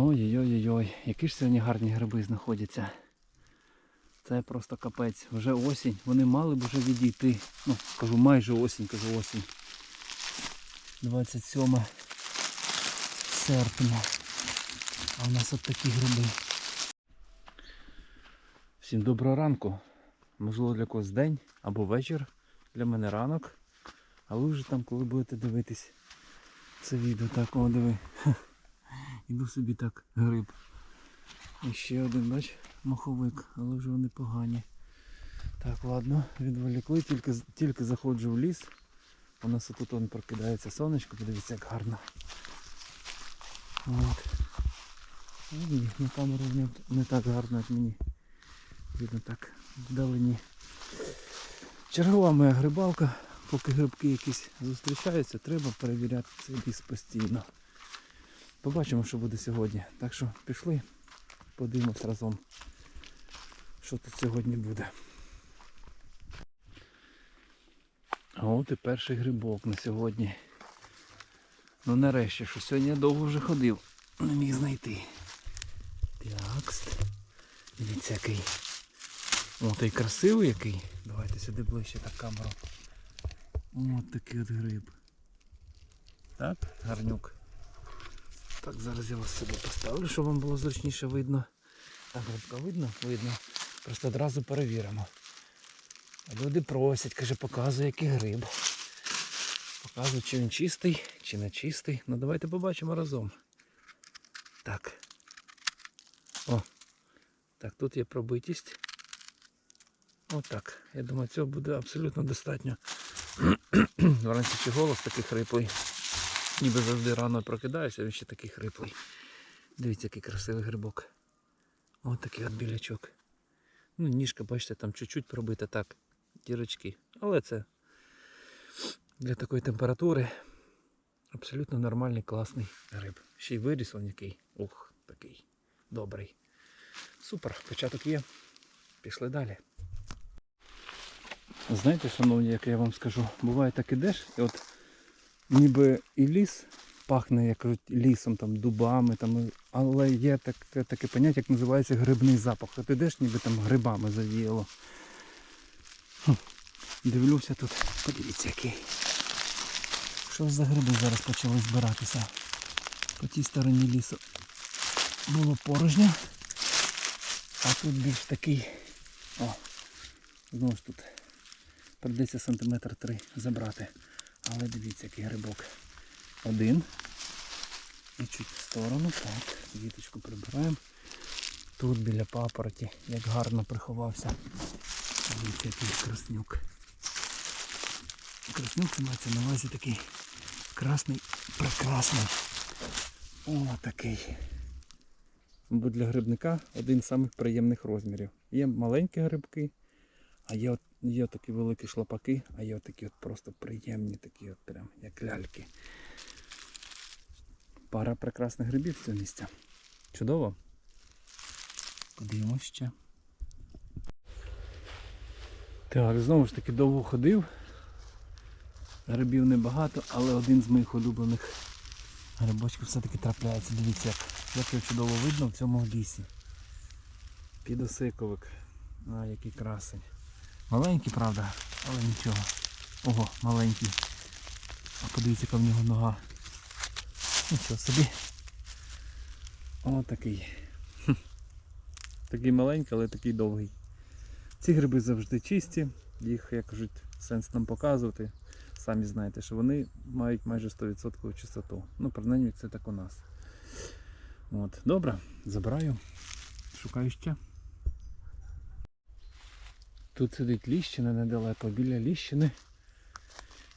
Ой-ой-ой, які ж сьогодні гарні гриби знаходяться. Це просто капець. Вже осінь. Вони мали б вже відійти. Ну, кажу, майже осінь, кажу осінь. 27 серпня. А у нас от такі гриби. Всім доброго ранку. Можливо для когось день або вечір. Для мене ранок. А ви вже там, коли будете дивитись це відео, так о, диви. Іду собі так гриб. І ще один, бач, маховик, але вже вони погані. Так, ладно, відволікли, тільки, тільки заходжу в ліс. У нас тут он прокидається сонечко, подивіться, як гарно. От. Ні, на камеру не, не так гарно, як мені. Видно так вдалині. Чергова моя грибалка. Поки грибки якісь зустрічаються, треба перевіряти цей ліс постійно. Побачимо, що буде сьогодні. Так що пішли, подивимось разом, що тут сьогодні буде. А от і перший грибок на сьогодні. Ну нарешті, що сьогодні я довго вже ходив, не міг знайти. Такст. Дивіться який. О, той красивий який. Давайте сюди ближче так камеру. От такий от гриб. Так, гарнюк. Так, зараз я вас сюди поставлю, щоб вам було зручніше видно. Так, грибка видно? Видно. Просто одразу перевіримо. Люди просять, каже, показуй, який гриб. Показуй, чи він чистий, чи не чистий. Ну давайте побачимо разом. Так. О. Так, тут є пробитість. Отак. Я думаю, цього буде абсолютно достатньо. Вранці чи голос такий хриплий. Ніби завжди рано прокидаюся, він ще такий хриплий. Дивіться, який красивий грибок. Ось такий от білячок. Ну, ніжка, бачите, там чуть-чуть пробита так, дірочки. Але це для такої температури абсолютно нормальний, класний гриб. Ще й виріс он який. Ух, такий добрий. Супер, початок є. Пішли далі. Знаєте, шановні, як я вам скажу, буває так ідеш, і от ніби і ліс пахне, як лісом, там, дубами, там, але є таке, таке поняття, як називається грибний запах. От ідеш, ніби там грибами завіяло. Дивлюся тут, подивіться який. Що за гриби зараз почали збиратися? По тій стороні лісу було порожньо, а тут більш такий. О, знову ж тут прийдеться сантиметр три забрати. Але дивіться, який грибок. Один. І чуть в сторону. Так, віточку прибираємо. Тут біля папороті, як гарно приховався. Дивіться, який краснюк. Краснюк мається на увазі такий красний, прекрасний. О, такий. Бо для грибника один з самих приємних розмірів. Є маленькі грибки, а є, от, є такі великі шлапаки, а є такі от просто приємні, такі от прям як ляльки. Пара прекрасних грибів цього місця. Чудово. Подивимось ще. Так, знову ж таки довго ходив. Грибів небагато, але один з моїх улюблених грибочків все-таки трапляється. Дивіться, як, його чудово видно в цьому лісі. Підосиковик. А, який красень. Маленький, правда, але нічого. Ого, маленький. А подивіться, яка в нього нога. Нічого собі. О, такий. Такий маленький, але такий довгий. Ці гриби завжди чисті, їх, як кажуть, сенс нам показувати. Самі знаєте, що вони мають майже 100% чистоту. Ну, принаймні це так у нас. От. Добре, забираю. Шукаю ще. Тут сидить Ліщина недалеко. Біля Ліщини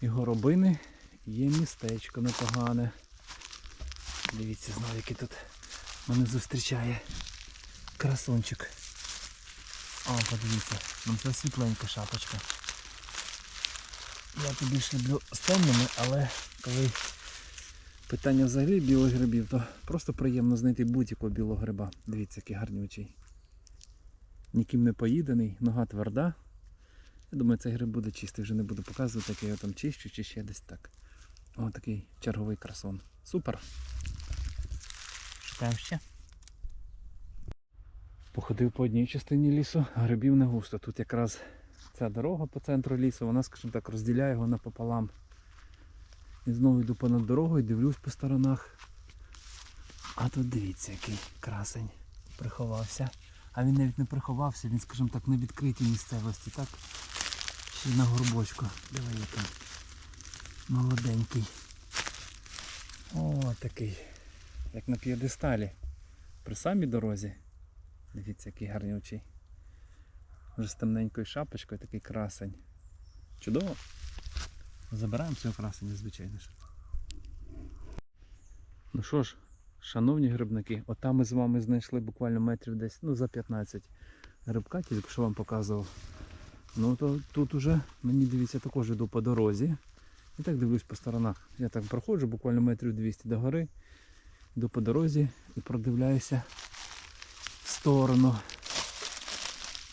і горобини є містечко непогане. Дивіться, знову який тут мене зустрічає красунчик. О, подивіться, ну це світленька шапочка. Я тут більш люблю з темними, але коли питання взагалі білих грибів, то просто приємно знайти будь-якого білого гриба. Дивіться, який гарнючий. Ніким не поїдений, нога тверда. Я думаю, цей гриб буде чистий, вже не буду показувати, як я його там чищу чи ще десь так. О, такий черговий красон. Супер. Шукаємо ще. Походив по одній частині лісу, грибів не густо. Тут якраз ця дорога по центру лісу, вона, скажімо так, розділяє його напополам. І знову йду понад дорогою, дивлюсь по сторонах. А тут дивіться, який красень приховався. А він навіть не приховався, він, скажімо так, на відкритій місцевості, так? Ще на горбочку. Диви який. Молоденький. О, такий. Як на п'єдесталі. При самій дорозі. Дивіться, який гарнючий. Вже з темненькою шапочкою такий красень. Чудово. Забираємо цього красення, звичайно ж. Ну що ж, шановні грибники, отам ми з вами знайшли буквально метрів десь, ну за 15 грибка, тільки що вам показував. Ну то тут уже мені дивіться також йду по дорозі. І так дивлюсь по сторонах. Я так проходжу буквально метрів 200 до гори. Йду по дорозі і продивляюся в сторону.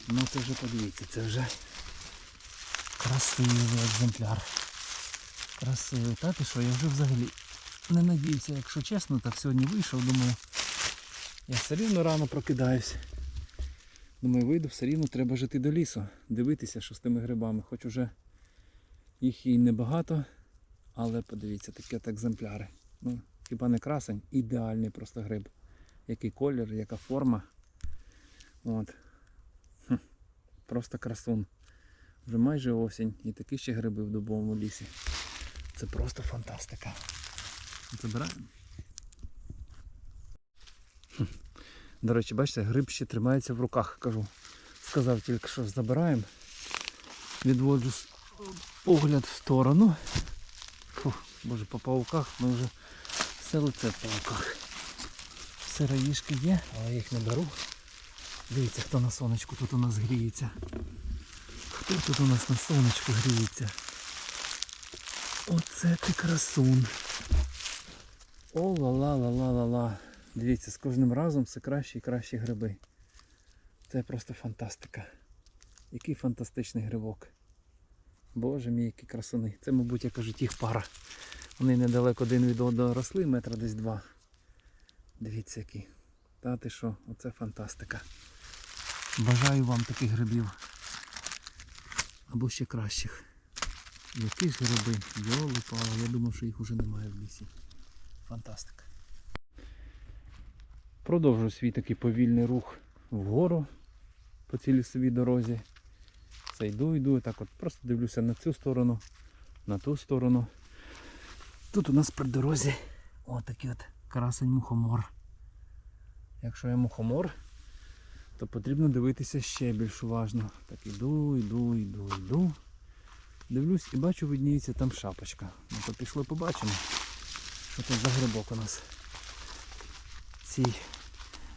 Ну це вже подивіться, це вже красивий екземпляр. Красивий. Та ти що, я вже взагалі не надіюся, якщо чесно, так сьогодні вийшов, думаю, я все рівно рано прокидаюсь. Думаю, вийду, все рівно треба жити до лісу, дивитися, що з тими грибами. Хоч уже їх і небагато, але подивіться, такі от екземпляри. Ну, хіба не красень, ідеальний просто гриб. Який колір, яка форма. От. Хм. Просто красун. Вже майже осінь і такі ще гриби в дубовому лісі. Це просто фантастика. Забираємо. До речі, бачите, гриб ще тримається в руках, кажу. Сказав тільки, що забираємо. Відводжу погляд в сторону. Фух, боже, по пауках ми вже все лице в пауках. Сироїшки є, але я їх не беру. Дивіться, хто на сонечку тут у нас гріється. Хто тут у нас на сонечку гріється? Оце ти красун. О ла ла ла ла ла ла Дивіться, з кожним разом все кращі і кращі гриби. Це просто фантастика. Який фантастичний грибок. Боже мій, які красуни. Це, мабуть, як кажуть, їх пара. Вони недалеко один від одного росли, метра десь два. Дивіться які. Та ти що, оце фантастика. Бажаю вам таких грибів. Або ще кращих. Які ж гриби? Йоли пала, я думав, що їх уже немає в лісі. Фантастика. Продовжую свій такий повільний рух вгору по цій лісовій дорозі. Це йду, йду, так от просто дивлюся на цю сторону, на ту сторону. Тут у нас при дорозі отакий от красень мухомор. Якщо я мухомор, то потрібно дивитися ще більш уважно. Так іду, йду, йду, йду. Дивлюсь і бачу, видніється там шапочка. Ну то пішли побачимо, що тут за грибок у нас. Цій,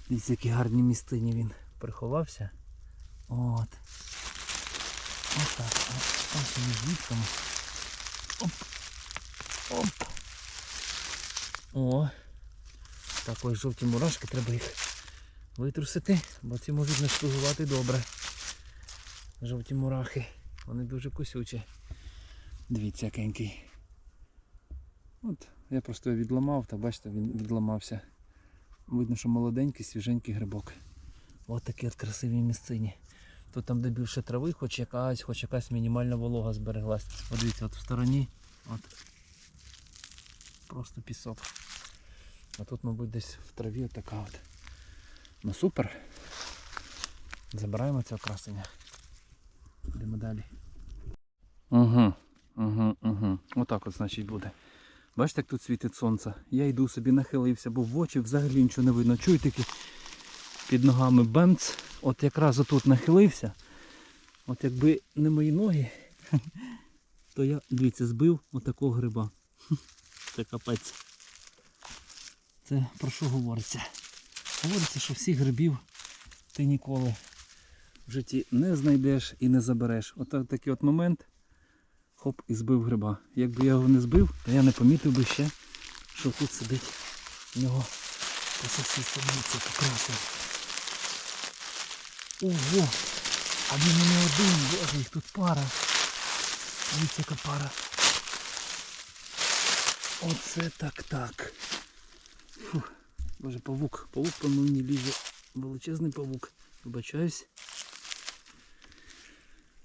дивіться, які гарні містині він приховався. От. Ось так. Ось вони звідками. Оп. Оп. О. Так ось жовті мурашки, треба їх витрусити, бо ці можуть не шпигувати добре. Жовті мурахи. Вони дуже кусючі. Дивіться, якенький. От, я просто його відламав, так бачите, він відламався. Видно, що молоденький, свіженький грибок. Ось такі от красиві місцині. Тут там де більше трави, хоч якась, хоч якась мінімальна волога збереглась. Подивіться, от в стороні. От. Просто пісок. А тут, мабуть, десь в траві така от. Ну супер. Забираємо цього красення. Йдемо далі. Угу, угу, угу. Отак от, значить, буде. Бачите, як тут світить сонце? Я йду собі нахилився, бо в очі взагалі нічого не видно. Чуєте, такі під ногами бемц. От якраз отут нахилився. От якби не мої ноги, то я, дивіться, збив отакого гриба. Це капець. Це про що говориться? Говориться, що всіх грибів ти ніколи в житті не знайдеш і не забереш. От такий от момент. Хоп, і збив гриба. Якби я його не збив, то я не помітив би ще, що тут сидить в нього по сусідству. Дивіться, яка. Ого! А він не один, боже, їх тут пара. Дивіться, яка пара. Оце так так. Фух. Боже, павук, павук по мені лізе величезний павук. Вибачаюсь.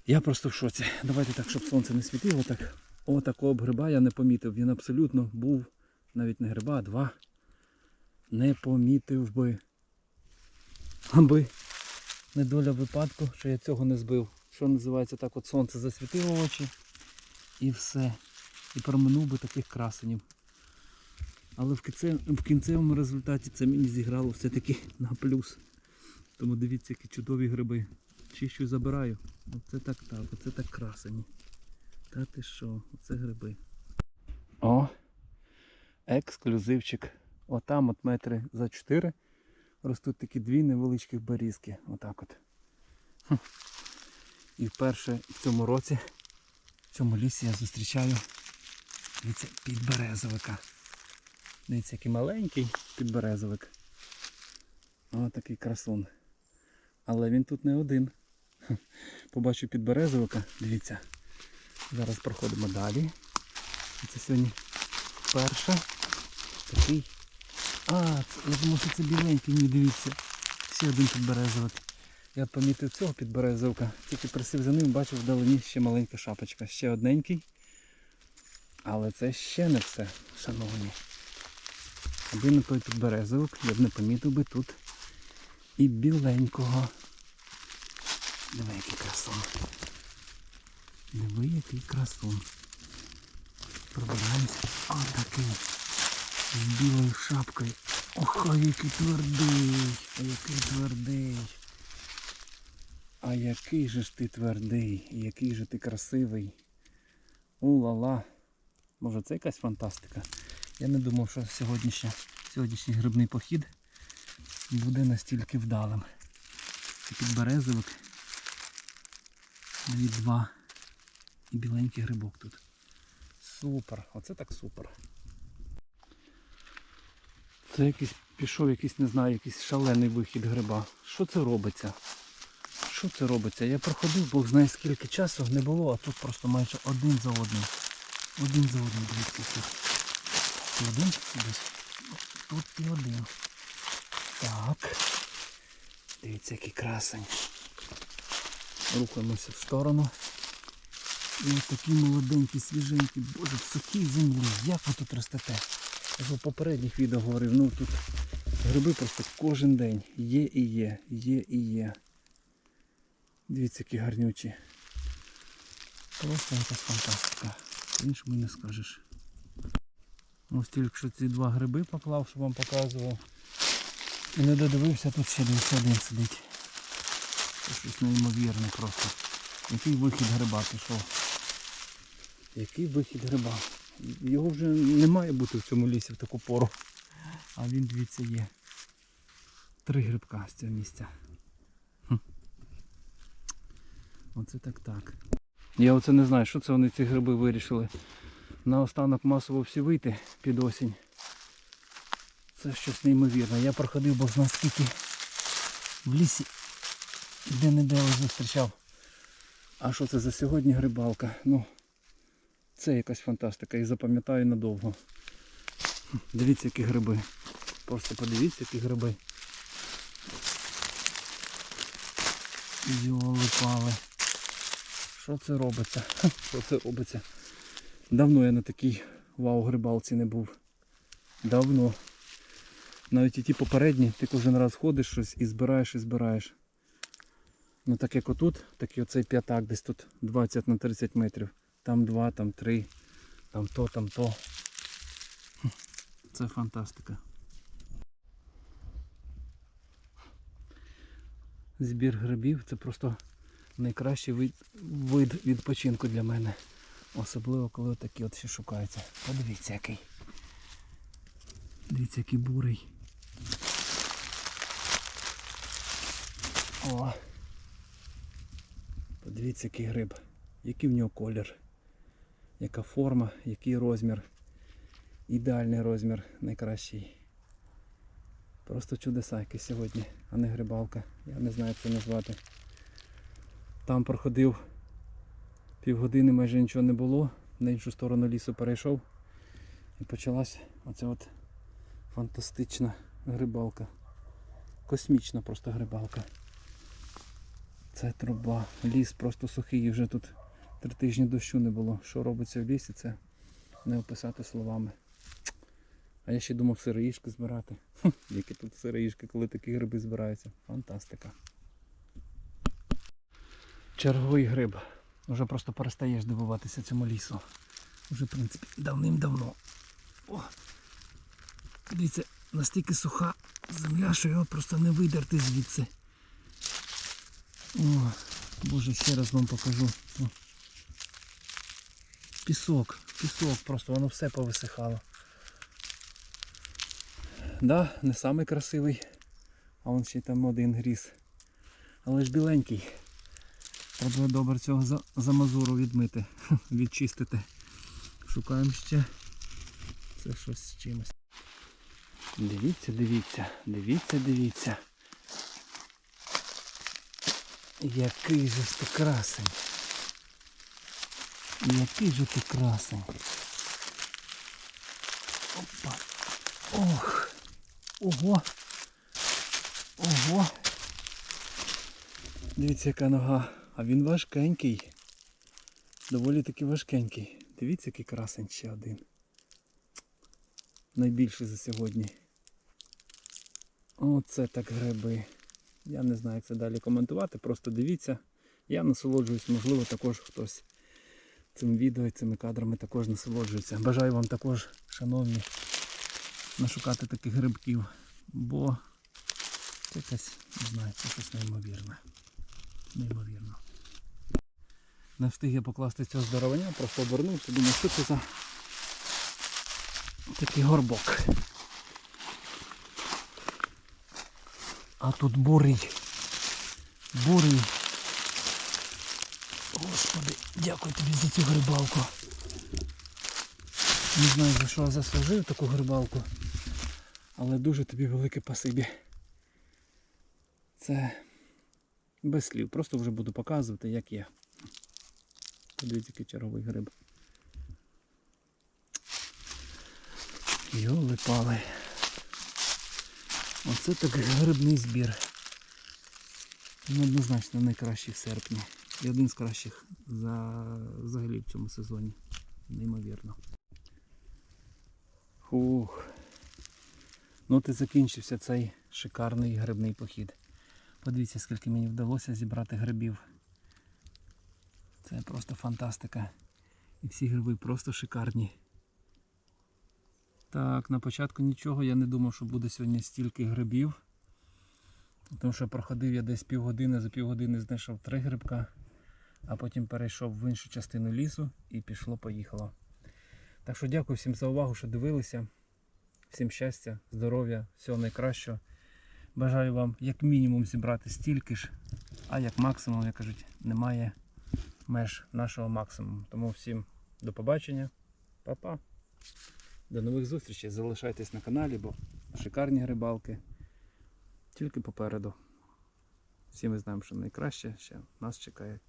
Я просто в шоці. Давайте так, щоб сонце не світило. Так. О, такого б гриба я не помітив. Він абсолютно був навіть не гриба, а два. Не помітив би. Аби не доля випадку, що я цього не збив. Що називається так, от сонце засвітило очі і все. І проминув би таких красенів. Але в, кінце, в кінцевому результаті це мені зіграло все-таки на плюс. Тому дивіться, які чудові гриби. Чищу забираю. Оце так так, оце так красені. Та ти що, оце гриби. О! Ексклюзивчик. Отам от метри за 4 ростуть такі дві невеличких берізки. Отак от. І вперше в цьому році, в цьому лісі я зустрічаю дивіться, підберезовика. Дивіться, який маленький підберезовик. О, такий красун. Але він тут не один. Побачу підберезовика, дивіться. Зараз проходимо далі. Це сьогодні перша такий. А, це, я думав, що це біленький, ні, дивіться. Ще один підберезовик. Я помітив цього підберезовика, тільки присів за ним, бачив вдалині ще маленька шапочка. Ще одненький. Але це ще не все, шановні. Не той підберезовик, я б не помітив би тут і біленького. Диви, який красун. Диви, який красун. Пробираємося. О, такий. З білою шапкою. Ох, а який твердий. А який твердий. А який же ж ти твердий, який же ти красивий. У-ла-ла. Може це якась фантастика. Я не думав, що сьогоднішня, сьогоднішній грибний похід буде настільки вдалим. Це підберезовик. Дві два. І біленький грибок тут. Супер, оце так супер. Це якийсь пішов якийсь, не знаю, якийсь шалений вихід гриба. Що це робиться? Що це робиться? Я проходив, Бог знає скільки часу не було, а тут просто майже один за одним. Один за одним, дивіться тут. І один десь. Тут і один. Так. Дивіться, який красень. Рухаємося в сторону. І ось такі молоденькі, свіженькі. Боже, в сухій землі. Як ви тут ростете? Я у попередніх відео говорив, ну тут гриби просто кожен день. Є і є, є і є. Дивіться, які гарнючі. Просто якась фантастика. Іншому не скажеш. Ось тільки що ці два гриби поклав, щоб вам показував. І не додивився, тут ще один сидить. Це щось неймовірне просто. Який вихід гриба пішов. Який вихід гриба. Його вже не має бути в цьому лісі в таку пору. А він, дивіться, є. Три грибка з цього місця. Хм. Оце так так. Я оце не знаю, що це вони ці гриби вирішили. На останок масово всі вийти під осінь. Це щось неймовірне. Я проходив, бо знає скільки в лісі де-не-де зустрічав. А що це за сьогодні грибалка? Ну, це якась фантастика і запам'ятаю надовго. Дивіться, які гриби. Просто подивіться, які гриби. Йоли пали. Що це робиться? Що це робиться? Давно я на такій вау-грибалці не був. Давно. Навіть і ті попередні, ти кожен раз ходиш щось і збираєш і збираєш. Ну так як отут, так і оцей п'ятак десь тут 20 на 30 метрів. Там два, там три, там то, там то. Це фантастика. Збір грибів це просто найкращий вид, вид відпочинку для мене. Особливо коли такі от ще шукаються. Подивіться який. Дивіться який бурий. О! Подивіться який гриб. Який в нього колір. Яка форма, який розмір. Ідеальний розмір, найкращий. Просто чудеса якісь сьогодні, а не грибалка. Я не знаю як це назвати. Там проходив півгодини, майже нічого не було. На іншу сторону лісу перейшов. І почалась оця от фантастична грибалка. космічна просто грибалка. Це труба. Ліс просто сухий, вже тут три тижні дощу не було. Що робиться в лісі, це не описати словами. А я ще думав сироїшки збирати. Хм, які тут сироїшки, коли такі гриби збираються. Фантастика. Черговий гриб. Уже просто перестаєш дивуватися цьому лісу. Уже, в принципі, давним-давно. О! Дивіться, настільки суха земля, що його просто не видерти звідси. О, боже, ще раз вам покажу. О. Пісок, пісок, просто воно все повисихало. Да, не самий красивий, а вон ще там один гріз. Але ж біленький. Треба добре цього замазуру відмити, відчистити. Шукаємо ще. Це щось з чимось. Дивіться, дивіться, дивіться, дивіться. Який же ж ти красень. Який же ти красень. Опа. Ох. Ого. Ого. Дивіться, яка нога. А він важкенький. Доволі таки важкенький. Дивіться, який красень ще один. Найбільший за сьогодні. Оце так гриби. Я не знаю, як це далі коментувати. Просто дивіться. Я насолоджуюсь, можливо, також хтось цим відео і цими кадрами також насолоджується. Бажаю вам також, шановні, нашукати таких грибків, бо це якась, не знаю, це щось неймовірне. Неймовірно. Не встиг я покласти цього здоровання, просто обернувся, думаю, що це за такий горбок. А тут бурий. Бурий. Господи, дякую тобі за цю грибалку. Не знаю за що я заслужив таку грибалку, але дуже тобі велике пасибі. Це без слів. Просто вже буду показувати, як є. Подивіться, який черговий гриб. Йоли пали. Оце так грибний збір. Однозначно найкращий в серпні. І один з кращих за, взагалі в цьому сезоні. Неймовірно. Фух. Ну от і закінчився цей шикарний грибний похід. Подивіться, скільки мені вдалося зібрати грибів. Це просто фантастика. І всі гриби просто шикарні. Так, на початку нічого, я не думав, що буде сьогодні стільки грибів. Тому що проходив я десь півгодини, за півгодини знайшов три грибка, а потім перейшов в іншу частину лісу і пішло-поїхало. Так що дякую всім за увагу, що дивилися. Всім щастя, здоров'я, всього найкращого. Бажаю вам як мінімум зібрати стільки ж, а як максимум, як кажуть, немає меж нашого максимуму. Тому всім до побачення, Па-па. До нових зустрічей. Залишайтесь на каналі, бо шикарні рибалки. тільки попереду. Всі ми знаємо, що найкраще ще нас чекає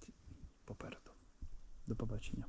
попереду. До побачення.